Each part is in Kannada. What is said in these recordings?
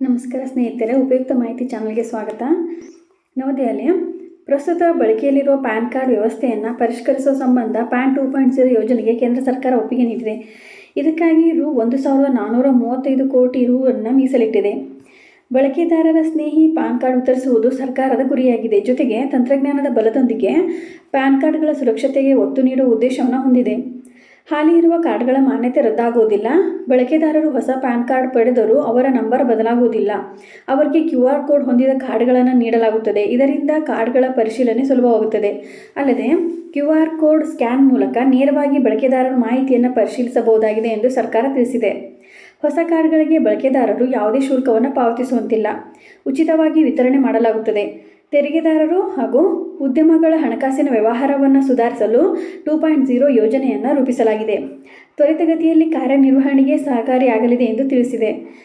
ನಮಸ್ಕಾರ ಸ್ನೇಹಿತರೆ, ಉಪಯುಕ್ತ ಮಾಹಿತಿ ಚಾನಲ್ಗೆ ಸ್ವಾಗತ. ನವದೆಹಲಿ ಪ್ರಸ್ತುತ ಬಳಕೆಯಲ್ಲಿರುವ ಪ್ಯಾನ್ ಕಾರ್ಡ್ ವ್ಯವಸ್ಥೆಯನ್ನು ಪರಿಷ್ಕರಿಸುವ ಸಂಬಂಧ ಪ್ಯಾನ್ ಟೂ ಪಾಯಿಂಟ್ ಜೀರೋ ಯೋಜನೆಗೆ ಕೇಂದ್ರ ಸರ್ಕಾರ ಒಪ್ಪಿಗೆ ನೀಡಿದೆ. ಇದಕ್ಕಾಗಿ ರು ಒಂದು ಸಾವಿರದ ನಾನ್ನೂರ ಮೂವತ್ತೈದು ಕೋಟಿ ರು ಅನ್ನು ಮೀಸಲಿಟ್ಟಿದೆ. ಬಳಕೆದಾರರ ಸ್ನೇಹಿ ಪ್ಯಾನ್ ಕಾರ್ಡ್ ವಿತರಿಸುವುದು ಸರ್ಕಾರದ ಗುರಿಯಾಗಿದೆ. ಜೊತೆಗೆ ತಂತ್ರಜ್ಞಾನದ ಬಲದೊಂದಿಗೆ ಪ್ಯಾನ್ ಕಾರ್ಡ್ಗಳ ಸುರಕ್ಷತೆಗೆ ಒತ್ತು ನೀಡುವ ಉದ್ದೇಶವನ್ನು ಹೊಂದಿದೆ. ಹಾಲಿ ಇರುವ ಕಾರ್ಡ್ಗಳ ಮಾನ್ಯತೆ ರದ್ದಾಗುವುದಿಲ್ಲ. ಬಳಕೆದಾರರು ಹೊಸ ಪ್ಯಾನ್ ಕಾರ್ಡ್ ಪಡೆದರೂ ಅವರ ನಂಬರ್ ಬದಲಾಗುವುದಿಲ್ಲ. ಅವರಿಗೆ ಕ್ಯೂ ಆರ್ ಕೋಡ್ ಹೊಂದಿದ ಕಾರ್ಡ್ಗಳನ್ನು ನೀಡಲಾಗುತ್ತದೆ. ಇದರಿಂದ ಕಾರ್ಡ್ಗಳ ಪರಿಶೀಲನೆ ಸುಲಭವಾಗುತ್ತದೆ. ಅಲ್ಲದೆ ಕ್ಯೂ ಆರ್ ಕೋಡ್ ಸ್ಕ್ಯಾನ್ ಮೂಲಕ ನೇರವಾಗಿ ಬಳಕೆದಾರರ ಮಾಹಿತಿಯನ್ನು ಪರಿಶೀಲಿಸಬಹುದಾಗಿದೆ ಎಂದು ಸರ್ಕಾರ ತಿಳಿಸಿದೆ. ಹೊಸ ಕಾರ್ಡ್ಗಳಿಗೆ ಬಳಕೆದಾರರು ಯಾವುದೇ ಶುಲ್ಕವನ್ನು ಪಾವತಿಸುವಂತಿಲ್ಲ. ಉಚಿತವಾಗಿ ವಿತರಣೆ ಮಾಡಲಾಗುತ್ತದೆ. ತೆರಿಗೆದಾರರು ಹಾಗೂ ಉದ್ಯಮಗಳ ಹಣಕಾಸಿನ ವ್ಯವಹಾರವನ್ನು ಸುಧಾರಿಸಲು ಟೂ ಪಾಯಿಂಟ್ ಜೀರೋ ಯೋಜನೆಯನ್ನು ರೂಪಿಸಲಾಗಿದೆ. ತ್ವರಿತಗತಿಯಲ್ಲಿ ಕಾರ್ಯನಿರ್ವಹಣೆಗೆ ಸಹಕಾರಿಯಾಗಲಿದೆ ಎಂದು ತಿಳಿಸಿದೆ.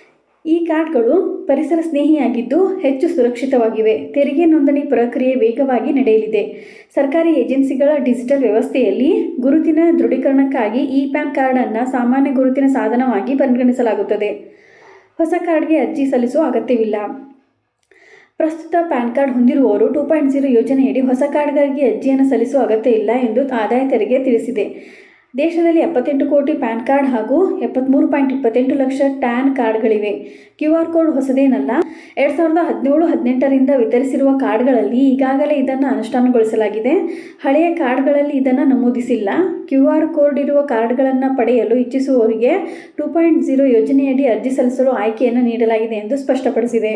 ಈ ಕಾರ್ಡ್ಗಳು ಪರಿಸರ ಸ್ನೇಹಿಯಾಗಿದ್ದು ಹೆಚ್ಚು ಸುರಕ್ಷಿತವಾಗಿವೆ. ತೆರಿಗೆ ನೋಂದಣಿ ಪ್ರಕ್ರಿಯೆ ವೇಗವಾಗಿ ನಡೆಯಲಿದೆ. ಸರ್ಕಾರಿ ಏಜೆನ್ಸಿಗಳ ಡಿಜಿಟಲ್ ವ್ಯವಸ್ಥೆಯಲ್ಲಿ ಗುರುತಿನ ದೃಢೀಕರಣಕ್ಕಾಗಿ ಇ ಪ್ಯಾನ್ ಕಾರ್ಡನ್ನು ಸಾಮಾನ್ಯ ಗುರುತಿನ ಸಾಧನವಾಗಿ ಪರಿಗಣಿಸಲಾಗುತ್ತದೆ. ಹೊಸ ಕಾರ್ಡ್ಗೆ ಅರ್ಜಿ ಸಲ್ಲಿಸುವ ಅಗತ್ಯವಿಲ್ಲ. ಪ್ರಸ್ತುತ ಪ್ಯಾನ್ ಕಾರ್ಡ್ ಹೊಂದಿರುವವರು ಟೂ ಪಾಯಿಂಟ್ ಜೀರೋ ಯೋಜನೆಯಡಿ ಹೊಸ ಕಾರ್ಡ್ಗಾಗಿ ಅರ್ಜಿಯನ್ನು ಸಲ್ಲಿಸುವ ಅಗತ್ಯ ಇಲ್ಲ ಎಂದು ಆದಾಯ ತೆರಿಗೆ ತಿಳಿಸಿದೆ. ದೇಶದಲ್ಲಿ ಎಪ್ಪತ್ತೆಂಟು ಕೋಟಿ ಪ್ಯಾನ್ ಕಾರ್ಡ್ ಹಾಗೂ ಎಪ್ಪತ್ತ್ಮೂರು ಪಾಯಿಂಟ್ ಇಪ್ಪತ್ತೆಂಟು ಲಕ್ಷ ಟ್ಯಾನ್ ಕಾರ್ಡ್ಗಳಿವೆ. ಕ್ಯೂ ಆರ್ ಕೋಡ್ ಹೊಸದೇನಲ್ಲ, ಎರಡು ಸಾವಿರದ ಹದಿನೇಳು ಹದಿನೆಂಟರಿಂದ ವಿತರಿಸಿರುವ ಕಾರ್ಡ್ಗಳಲ್ಲಿ ಈಗಾಗಲೇ ಇದನ್ನು ಅನುಷ್ಠಾನಗೊಳಿಸಲಾಗಿದೆ. ಹಳೆಯ ಕಾರ್ಡ್ಗಳಲ್ಲಿ ಇದನ್ನು ನಮೂದಿಸಿಲ್ಲ. ಕ್ಯೂ ಆರ್ ಕೋಡ್ ಇರುವ ಕಾರ್ಡ್ಗಳನ್ನು ಪಡೆಯಲು ಇಚ್ಛಿಸುವವರಿಗೆ ಟೂ ಪಾಯಿಂಟ್ ಜೀರೋ ಯೋಜನೆಯಡಿ ಅರ್ಜಿ ಸಲ್ಲಿಸಲು ಆಯ್ಕೆಯನ್ನು ನೀಡಲಾಗಿದೆ ಎಂದು ಸ್ಪಷ್ಟಪಡಿಸಿದೆ.